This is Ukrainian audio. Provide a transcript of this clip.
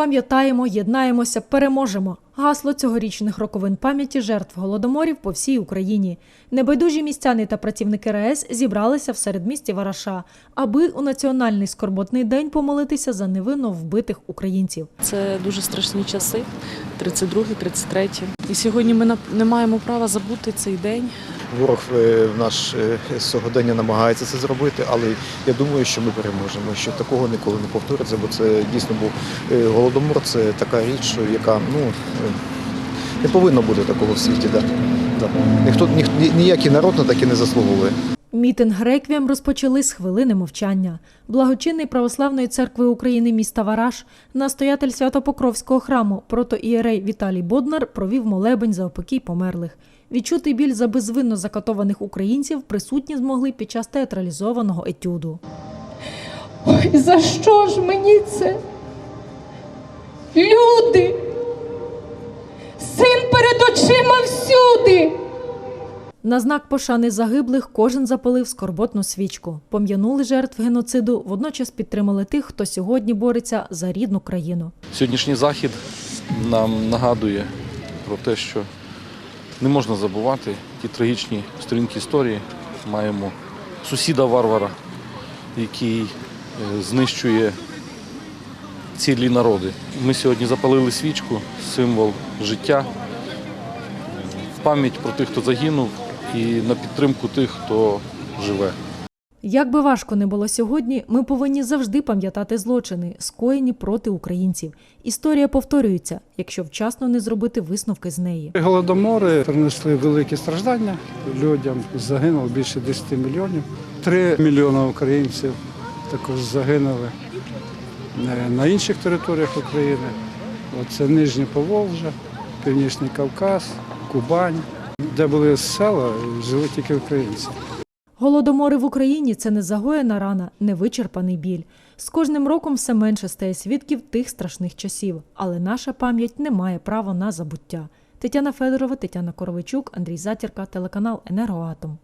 Пам'ятаємо, єднаємося, переможемо. Гасло цьогорічних роковин пам'яті жертв голодоморів по всій Україні. Небайдужі містяни та працівники РАЕС зібралися в середмісті Вараша, аби у національний скорботний день помолитися за невинно вбитих українців. Це дуже страшні часи, 32 33 І сьогодні ми не маємо права забути цей день. Ворог е, в наш е, сьогодення намагається це зробити, але я думаю, що ми переможемо, що такого ніколи не повториться, бо це дійсно був е, голодомор. Це така річ, яка ну не повинна бути такого в світі. Да. Ніхто ні- ніякий народ на таке не заслуговує. Мітинг реквієм розпочали з хвилини мовчання. Благочинний православної церкви України міста Вараш, настоятель Святопокровського храму протоієрей Віталій Боднар провів молебень за опокій померлих. Відчутий біль за безвинно закатованих українців присутні змогли під час театралізованого етюду. Ой, за що ж мені це? Люди! Син перед очима всюди! На знак пошани загиблих кожен запалив скорботну свічку. Пом'янули жертв геноциду, водночас підтримали тих, хто сьогодні бореться за рідну країну. Сьогоднішній захід нам нагадує про те, що не можна забувати ті трагічні сторінки історії. Маємо сусіда варвара, який е, знищує цілі народи. Ми сьогодні запалили свічку, символ життя, пам'ять про тих, хто загинув, і на підтримку тих, хто живе. Як би важко не було сьогодні, ми повинні завжди пам'ятати злочини, скоєні проти українців. Історія повторюється, якщо вчасно не зробити висновки з неї. Голодомори принесли великі страждання людям. Загинуло більше 10 мільйонів. Три мільйони українців також загинули е, на інших територіях України. Це Нижнє Поволжя, Північний Кавказ, Кубань, де були села, жили тільки українці. Голодомори в Україні це не загоєна рана, не вичерпаний біль. З кожним роком все менше стає свідків тих страшних часів, але наша пам'ять не має права на забуття. Тетяна Федорова, Тетяна Коровичук, Андрій Затірка, телеканал Енергоатом.